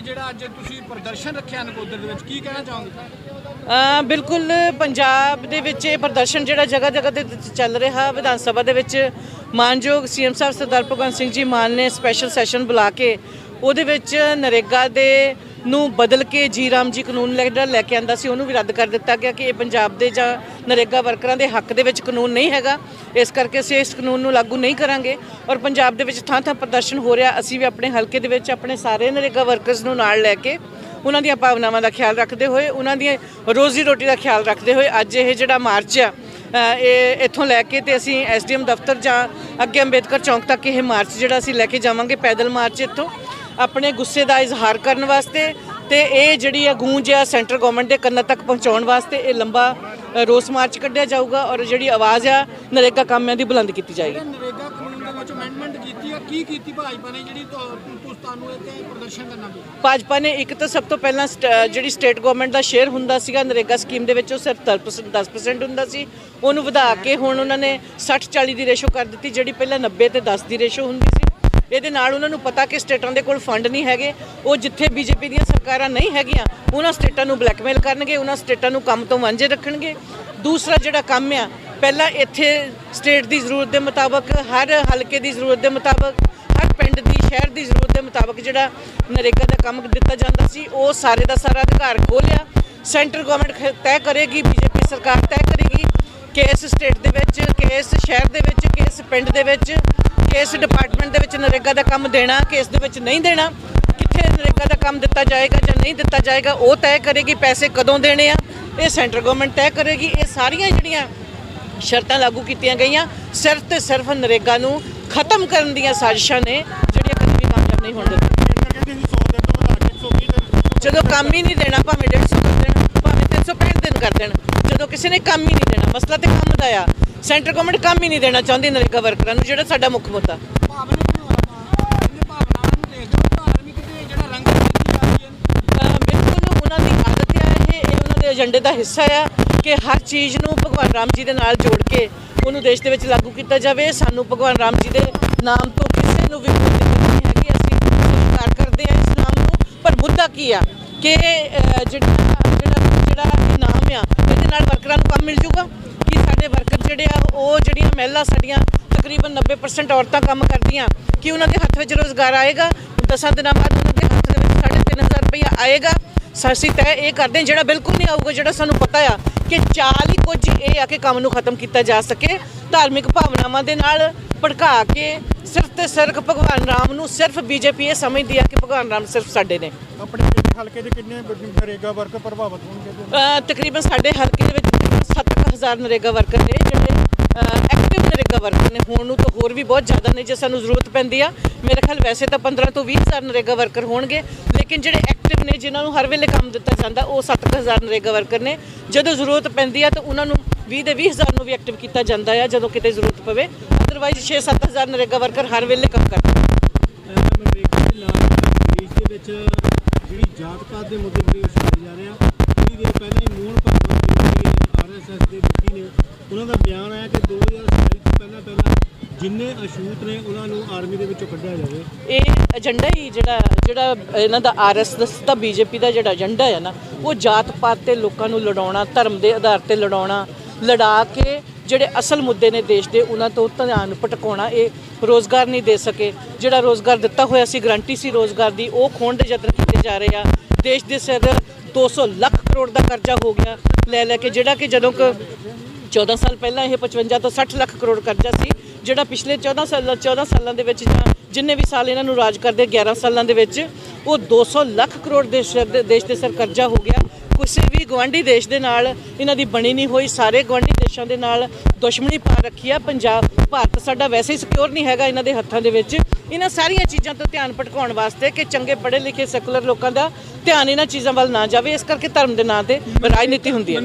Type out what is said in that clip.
ਪ੍ਰਦਰਸ਼ਨ ਰੱਖਿਆ ਨਕੋਦਰ ਦੇ ਵਿੱਚ, ਕੀ ਕਹਿਣਾ ਚਾਹੋਗੇ? ਬਿਲਕੁਲ ਪੰਜਾਬ ਦੇ ਵਿੱਚ ਇਹ ਪ੍ਰਦਰਸ਼ਨ ਜਿਹੜਾ ਜਗ੍ਹਾ ਜਗ੍ਹਾ ਤੇ ਚੱਲ ਰਿਹਾ, ਵਿਧਾਨ ਸਭਾ ਦੇ ਵਿੱਚ ਮਾਨਯੋਗ ਸੀਐਮ ਸਾਹਿਬ ਸਰਦਾਰ ਭਗਵੰਤ ਸਿੰਘ ਜੀ ਮਾਨ ਨੇ ਸਪੈਸ਼ਲ ਸੈਸ਼ਨ ਬੁਲਾ ਕੇ ਉਹਦੇ ਵਿੱਚ ਨਰੇਗਾ ਦੇ ਨੂੰ ਬਦਲ ਕੇ ਜੀ ਰਾਮ ਜੀ ਕਾਨੂੰਨ ਲੈ- ਜਿਹੜਾ ਲੈ ਕੇ ਆਂਦਾ ਸੀ, ਉਹਨੂੰ ਵੀ ਰੱਦ ਕਰ ਦਿੱਤਾ ਗਿਆ ਕਿ ਇਹ ਪੰਜਾਬ ਦੇ ਜਾਂ ਨਰੇਗਾ ਵਰਕਰਾਂ ਦੇ ਹੱਕ ਦੇ ਵਿੱਚ ਕਾਨੂੰਨ ਨਹੀਂ ਹੈਗਾ। ਇਸ ਕਰਕੇ ਅਸੀਂ ਇਸ ਕਾਨੂੰਨ ਨੂੰ ਲਾਗੂ ਨਹੀਂ ਕਰਾਂਗੇ ਔਰ ਪੰਜਾਬ ਦੇ ਵਿੱਚ ਥਾਂ ਥਾਂ ਪ੍ਰਦਰਸ਼ਨ ਹੋ ਰਿਹਾ, ਅਸੀਂ ਵੀ ਆਪਣੇ ਹਲਕੇ ਦੇ ਵਿੱਚ ਆਪਣੇ ਸਾਰੇ ਨਰੇਗਾ ਵਰਕਰਸ ਨੂੰ ਨਾਲ ਲੈ ਕੇ ਉਹਨਾਂ ਦੀਆਂ ਭਾਵਨਾਵਾਂ ਦਾ ਖਿਆਲ ਰੱਖਦੇ ਹੋਏ, ਉਹਨਾਂ ਦੀ ਰੋਜ਼ੀ ਰੋਟੀ ਦਾ ਖਿਆਲ ਰੱਖਦੇ ਹੋਏ ਅੱਜ ਇਹ ਜਿਹੜਾ ਮਾਰਚ ਆ ਇਹ ਇੱਥੋਂ ਲੈ ਕੇ ਤੇ ਅਸੀਂ ਐਸਡੀਐਮ ਦਫ਼ਤਰ ਜਾਂ ਅੱਗੇ ਅੰਬੇਦਕਰ ਚੌਂਕ ਤੱਕ ਇਹ ਮਾਰਚ ਜਿਹੜਾ ਅਸੀਂ ਲੈ ਕੇ ਜਾਵਾਂਗੇ, ਪੈਦਲ ਮਾਰਚ ਇੱਥੋਂ। ਆਪਣੇ ਗੁੱਸੇ ਦਾ ਇਜ਼ਹਾਰ ਕਰਨ ਵਾਸਤੇ ਤੇ ਇਹ ਜਿਹੜੀ ਆ ਗੂੰਜ ਆ ਸੈਂਟਰ ਗਵਰਨਮੈਂਟ ਦੇ ਕੰਨਾਂ ਤੱਕ ਪਹੁੰਚਾਉਣ ਵਾਸਤੇ ਇਹ ਲੰਬਾ ਰੋਸ ਮਾਰਚ ਕੱਢਿਆ ਜਾਊਗਾ ਔਰ ਜਿਹੜੀ ਆਵਾਜ਼ ਆ ਨਰੇਗਾ ਕਾਮਿਆਂ ਦੀ ਬੁਲੰਦ ਕੀਤੀ ਜਾਏਗੀ। ਨਰੇਗਾ ਕਾਨੂੰਨ ਦੇ ਵਿੱਚ ਅਮੈਂਡਮੈਂਟ ਕੀਤੀ ਆ ਕੀ ਕੀਤੀ ਭਾਜਪਾ ਨੇ ਜਿਹੜੀ ਤੁਹਾਨੂੰ ਤੇ ਪ੍ਰਦਰਸ਼ਨ ਕਰਨਾ ਪਿਆ? ਭਾਜਪਾ ਨੇ ਇੱਕ ਤਾਂ ਸਭ ਤੋਂ ਪਹਿਲਾਂ ਜਿਹੜੀ ਸਟੇਟ ਗਵਰਨਮੈਂਟ ਦਾ ਸ਼ੇਅਰ ਹੁੰਦਾ ਸੀਗਾ ਨਰੇਗਾ ਸਕੀਮ ਦੇ ਵਿੱਚ ਉਹ ਸਿਰਫ 10% 10% ਹੁੰਦਾ ਸੀ। ਉਹਨੂੰ ਵਧਾ ਕੇ ਹੁਣ ਉਹਨਾਂ ਨੇ 60 40 ਦੀ ਰੇਸ਼ੋ ਕਰ ਦਿੱਤੀ ਜਿਹੜੀ ਪਹਿਲਾਂ 90 ਤੇ 10 ਦੀ ਰੇਸ਼ੋ ਹੁੰਦੀ ਸੀ। ਇਹਦੇ ਨਾਲ ਉਹਨਾਂ ਨੂੰ ਪਤਾ ਕਿ ਸਟੇਟਾਂ ਦੇ ਕੋਲ ਫੰਡ ਨਹੀਂ ਹੈਗੇ, ਉਹ ਜਿੱਥੇ ਬੀਜੇਪੀ ਦੀਆਂ ਸਰਕਾਰਾਂ ਨਹੀਂ ਹੈਗੀਆਂ, ਉਹਨਾਂ ਸਟੇਟਾਂ ਨੂੰ ਬਲੈਕਮੇਲ ਕਰਨਗੇ, ਉਹਨਾਂ ਸਟੇਟਾਂ ਨੂੰ ਕੰਮ ਤੋਂ ਵਾਂਝੇ ਰੱਖਣਗੇ। ਦੂਸਰਾ ਜਿਹੜਾ ਕੰਮ ਆ, ਪਹਿਲਾਂ ਇੱਥੇ ਸਟੇਟ ਦੀ ਜ਼ਰੂਰਤ ਦੇ ਮੁਤਾਬਕ, ਹਰ ਹਲਕੇ ਦੀ ਜ਼ਰੂਰਤ ਦੇ ਮੁਤਾਬਕ, ਹਰ ਪਿੰਡ ਦੀ, ਸ਼ਹਿਰ ਦੀ ਜ਼ਰੂਰਤ ਦੇ ਮੁਤਾਬਕ ਜਿਹੜਾ ਨਰੇਗਾ ਦਾ ਕੰਮ ਦਿੱਤਾ ਜਾਂਦਾ ਸੀ, ਉਹ ਸਾਰੇ ਦਾ ਸਾਰਾ ਅਧਿਕਾਰ ਖੋਹ ਲਿਆ। ਸੈਂਟਰ ਗਵਰਨਮੈਂਟ ਤੈਅ ਕਰੇਗੀ, ਬੀਜੇਪੀ ਸਰਕਾਰ ਤੈਅ ਕਰੇਗੀ ਕਿ ਇਸ ਸਟੇਟ ਦੇ ਵਿੱਚ ਇਸ ਸ਼ਹਿਰ ਦੇ ਵਿੱਚ ਕਿ ਇਸ ਪਿੰਡ ਦੇ ਵਿੱਚ ਕਿ ਇਸ ਡਿਪਾਰਟਮੈਂਟ ਦੇ ਵਿੱਚ ਨਰੇਗਾ ਦਾ ਕੰਮ ਦੇਣਾ ਕਿ ਇਸ ਦੇ ਵਿੱਚ ਨਹੀਂ ਦੇਣਾ, ਕਿੱਥੇ ਨਰੇਗਾ ਦਾ ਕੰਮ ਦਿੱਤਾ ਜਾਏਗਾ ਜਾਂ ਨਹੀਂ ਦਿੱਤਾ ਜਾਏਗਾ, ਉਹ ਤੈਅ ਕਰੇਗੀ, ਪੈਸੇ ਕਦੋਂ ਦੇਣੇ ਆ, ਇਹ ਸੈਂਟਰ ਗਵਰਨਮੈਂਟ ਤੈਅ ਕਰੇਗੀ, ਇਹ ਸਾਰੀਆਂ ਜਿਹੜੀਆਂ ਸ਼ਰਤਾਂ ਲਾਗੂ ਕੀਤੀਆਂ ਗਈਆਂ, ਸਿਰਫ ਤੇ ਸਿਰਫ ਨਰੇਗਾ ਨੂੰ ਖਤਮ ਕਰਨ ਦੀਆਂ ਸਾਜ਼ਿਸ਼ਾਂ ਨੇ ਜਿਹੜੀਆਂ ਕਦੇ ਵੀ ਕਾਮਯਾਬ ਨਹੀਂ ਹੋਣ ਦਿੱਤੀਆਂ। ਜਦੋਂ ਕੰਮ ਹੀ ਨਹੀਂ ਦੇਣਾ, ਭਾਵੇਂ 150 ਕਰ ਦੇਣ, ਭਾਵੇਂ 365 ਦਿਨ ਕਰ ਦੇਣ, ਜਦੋਂ ਕਿਸੇ ਨੇ ਕੰਮ ਹੀ ਨਹੀਂ ਦੇਣਾ, ਮਸਲਾ ਤੇ ਕੰਮ ਦਾ ਆ ਸੈਂਟਰ ਗਵਰਨਮੈਂਟ ਕੰਮ ਹੀ ਨਹੀਂ ਦੇਣਾ ਚਾਹੁੰਦੀ ਨਰੇਗਾ ਵਰਕਰਾਂ ਨੂੰ ਜਿਹੜਾ ਸਾਡਾ ਮੁੱਖ ਮੁੱਦਾ। ਬਿਲਕੁਲ ਉਹਨਾਂ ਦੀ ਆਦਤ ਹੈ ਇਹ ਇਹ ਉਹਨਾਂ ਦੇ ਏਜੰਡੇ ਦਾ ਹਿੱਸਾ ਆ ਕਿ ਹਰ ਚੀਜ਼ ਨੂੰ ਭਗਵਾਨ ਰਾਮ ਜੀ ਦੇ ਨਾਲ ਜੋੜ ਕੇ ਉਹਨੂੰ ਦੇਸ਼ ਦੇ ਵਿੱਚ ਲਾਗੂ ਕੀਤਾ ਜਾਵੇ। ਸਾਨੂੰ ਭਗਵਾਨ ਰਾਮ ਜੀ ਦੇ ਨਾਮ ਤੋਂ ਕਿਸੇ ਨੂੰ ਵੀ ਕੋਈ ਦਿੱਕਤ ਨਹੀਂ ਹੈਗੀ। ਅਸੀਂ ਸਵੀਕਾਰ ਕਰਦੇ ਹਾਂ ਇਸ ਨਾਮ ਨੂੰ। ਪਰ ਮੁੱਦਾ ਕੀ ਆ? ਕਿ ਜਿਹੜਾ ਜਿਹੜਾ ਜਿਹੜਾ ਇਹ ਨਾਮ ਆ ਇਹਦੇ ਨਾਲ ਵਰਕਰਾਂ ਨੂੰ ਕੰਮ ਮਿਲ ਜੂਗਾ? ਕਿ ਸਾਡੇ ਵਰਕਰ ਜਿਹੜੇ ਆ ਉਹ ਜਿਹੜੀਆਂ ਮਹਿਲਾ ਸਾਡੀਆਂ ਤਕਰੀਬਨ 90% ਔਰਤਾਂ ਕੰਮ ਕਰਦੀਆਂ ਕਿ ਉਹਨਾਂ ਦੇ ਹੱਥ ਵਿੱਚ ਰੋਜ਼ਗਾਰ ਆਏਗਾ? ਦਸਾਂ ਦਿਨਾਂ ਬਾਅਦ ਉਹਨਾਂ ਦੇ ਹੱਥ ਦੇ ਵਿੱਚ 3500 ਰੁਪਇਆ ਆਏਗਾ। ਅਸੀਂ ਤੈਅ ਇਹ ਕਰਦੇ ਜਿਹੜਾ ਬਿਲਕੁਲ ਨਹੀਂ ਆਊਗਾ ਜਿਹੜਾ ਸਾਨੂੰ ਪਤਾ ਆ ਕਿ ਚਾਲ ਹੀ ਕੁਝ ਇਹ ਆ ਕਿ ਕੰਮ ਨੂੰ ਖਤਮ ਕੀਤਾ ਜਾ ਸਕੇ। ਧਾਰਮਿਕ ਭਾਵਨਾਵਾਂ ਦੇ ਨਾਲ ਭੜਕਾ ਕੇ ਸਿਰਫ ਤੇ ਸਿਰਫ ਭਗਵਾਨ ਰਾਮ ਨੂੰ ਸਿਰਫ ਬੀਜੇਪੀ ਇਹ ਸਮਝਦੀ ਆ ਕਿ ਭਗਵਾਨ ਰਾਮ ਸਿਰਫ ਸਾਡੇ ਨੇ। ਆਪਣੇ ਹਲਕੇ ਦੇ ਕਿੰਨੇ ਨਰੇਗਾ ਵਰਕ ਪ੍ਰਭਾਵਿਤ ਹੋਣਗੇ? ਤਕਰੀਬਨ ਸਾਡੇ ਹਲਕੇ ਦੇ ਵਿੱਚ 7000 ਨਰੇਗਾ ਵਰਕਰ ਨੇ ਜਿਹੜੇ ਐਕਟਿਵ ਨਰੇਗਾ ਵਰਕਰ ਨੇ, ਹੋਣ ਨੂੰ ਤਾਂ ਹੋਰ ਵੀ ਬਹੁਤ ਜ਼ਿਆਦਾ ਨੇ, ਜੇ ਸਾਨੂੰ ਜ਼ਰੂਰਤ ਪੈਂਦੀ ਆ। ਮੇਰੇ ਖਿਆਲ ਵੈਸੇ ਤਾਂ 15 ਤੋਂ 20000 ਨਰੇਗਾ ਵਰਕਰ ਹੋਣਗੇ, ਲੇਕਿਨ ਜਿਹੜੇ ਐਕਟਿਵ ਨੇ, ਜਿਨ੍ਹਾਂ ਨੂੰ ਹਰ ਵੇਲੇ ਕੰਮ ਦਿੱਤਾ ਜਾਂਦਾ, ਉਹ 7000 ਨਰੇਗਾ ਵਰਕਰ ਨੇ। ਜਦੋਂ ਜ਼ਰੂਰਤ ਪੈਂਦੀ ਆ, ਤਾਂ ਉਹਨਾਂ ਨੂੰ 20 ਦੇ 20000 ਨੂੰ ਵੀ ਐਕਟਿਵ ਕੀਤਾ ਜਾਂਦਾ ਆ, ਜਦੋਂ ਕਿਤੇ ਜ਼ਰੂਰਤ ਪਵੇ। ਅਦਰਵਾਈਜ਼ 6-7000 ਨਰੇਗਾ ਵਰਕਰ ਹਰ ਵੇਲੇ ਕੰਮ ਕਰਦੇ ਅਮਰੀਕਾ ਦੇ ਨਾਲ ਦੇਸ਼ ਦੇ ਵਿੱਚ ਜਿਹੜੀ ਜਾਤ ਪਾਤ ਦੇ ਮੁੱਦੇ ਬੜੇ ਉਛਾਲੇ ਜਾ ਰਹੇ ਆ। ਥੋੜੀ ਦੇਰ ਪਹਿਲਾਂ ਹੀ ਮੋਹਨ ਭਾਗਵਤ ਜਿਹੜੇ ਆਰਐਸਐਸ ਦੇ ਮੁਖੀ ਨੇ। ਉਹਨਾਂ ਦਾ ਬਿਆਨ ਆਇਆ ਕਿ 2027 ਤੋਂ ਪਹਿਲਾਂ ਪਹਿਲਾਂ ਜਿੰਨੇ ਅਛੂਤ ਨੇ, ਉਹਨਾਂ ਨੂੰ ਆਰਮੀ ਦੇ ਵਿੱਚੋਂ ਕੱਢਿਆ ਜਾਵੇ। ਇਹ ਏਜੰਡਾ ਹੀ ਜਿਹੜਾ ਜਿਹੜਾ ਇਹਨਾਂ ਦਾ ਆਰਐਸਐਸ ਦਾ ਬੀਜੇਪੀ ਦਾ ਜਿਹੜਾ ਏਜੰਡਾ ਹੈ ਨਾ, ਉਹ ਜਾਤ ਪਾਤ ਤੇ ਲੋਕਾਂ ਨੂੰ ਲੜਾਉਣਾ, ਧਰਮ ਦੇ ਆਧਾਰ ਤੇ ਲੜਾਉਣਾ, ਲੜਾ ਕੇ ਜਿਹੜੇ ਅਸਲ ਮੁੱਦੇ ਨੇ ਦੇਸ਼ ਦੇ, ਉਹਨਾਂ ਤੋਂ ਧਿਆਨ ਭਟਕਾਉਣਾ, ਇਹ ਰੋਜ਼ਗਾਰ ਨਹੀਂ ਦੇ ਸਕੇ। ਜਿਹੜਾ ਰੋਜ਼ਗਾਰ ਦਿੱਤਾ ਹੋਇਆ ਸੀ, ਗਰੰਟੀ ਸੀ ਰੋਜ਼ਗਾਰ ਦੀ, ਉਹ ਖੋਣ ਦੇ ਯਤਨ ਕੀਤੇ ਜਾ ਰਹੇ ਆ। ਦੇਸ਼ ਦੇ ਸਿਰ 200 ਲੱਖ ਕਰੋੜ ਦਾ ਕਰਜ਼ਾ ਹੋ ਗਿਆ ਲੈ ਲੈ ਕੇ, ਜਿਹੜਾ ਕਿ ਜਦੋਂ ਕ 14 ਸਾਲ ਪਹਿਲਾਂ ਇਹ 55 ਤੋਂ 60 ਲੱਖ ਕਰੋੜ ਕਰਜ਼ਾ ਸੀ, ਜਿਹੜਾ ਪਿਛਲੇ 14 ਸਾਲਾਂ 14 ਸਾਲਾਂ ਦੇ ਵਿੱਚ ਜਾਂ ਜਿੰਨੇ ਵੀ ਸਾਲ ਇਹਨਾਂ ਨੂੰ ਰਾਜ ਕਰਦੇ 11 ਸਾਲਾਂ ਦੇ ਵਿੱਚ, ਉਹ 200 ਲੱਖ ਕਰੋੜ ਦੇ ਸਿਰ ਦੇ ਦੇਸ਼ ਦੇ ਸਿਰ ਕਰਜ਼ਾ ਹੋ ਗਿਆ। ਕਿਸੇ ਵੀ ਗਵਾਂਢੀ ਦੇਸ਼ ਦੇ ਨਾਲ ਇਹਨਾਂ ਦੀ ਬਣੀ ਨਹੀਂ ਹੋਈ, ਸਾਰੇ ਗਵਾਂਢੀ ਦੇਸ਼ਾਂ ਦੇ ਨਾਲ ਦੁਸ਼ਮਣੀ ਪਾ ਰੱਖੀ ਆ। ਪੰਜਾਬ, ਭਾਰਤ ਸਾਡਾ ਵੈਸੇ ਹੀ ਸਿਕਿਉਰ ਨਹੀਂ ਹੈਗਾ ਇਹਨਾਂ ਦੇ ਹੱਥਾਂ ਦੇ ਵਿੱਚ। ਇਹਨਾਂ ਸਾਰੀਆਂ ਚੀਜ਼ਾਂ ਤੋਂ ਧਿਆਨ ਭਟਕਾਉਣ ਵਾਸਤੇ ਕਿ ਚੰਗੇ ਪੜ੍ਹੇ ਲਿਖੇ ਸੈਕੂਲਰ ਲੋਕਾਂ ਦਾ ਧਿਆਨ ਇਹਨਾਂ ਚੀਜ਼ਾਂ ਵੱਲ ਨਾ ਜਾਵੇ, ਇਸ ਕਰਕੇ ਧਰਮ ਦੇ ਨਾਂ ਤੇ ਰਾਜਨੀਤੀ ਹੁੰਦੀ ਹੈ।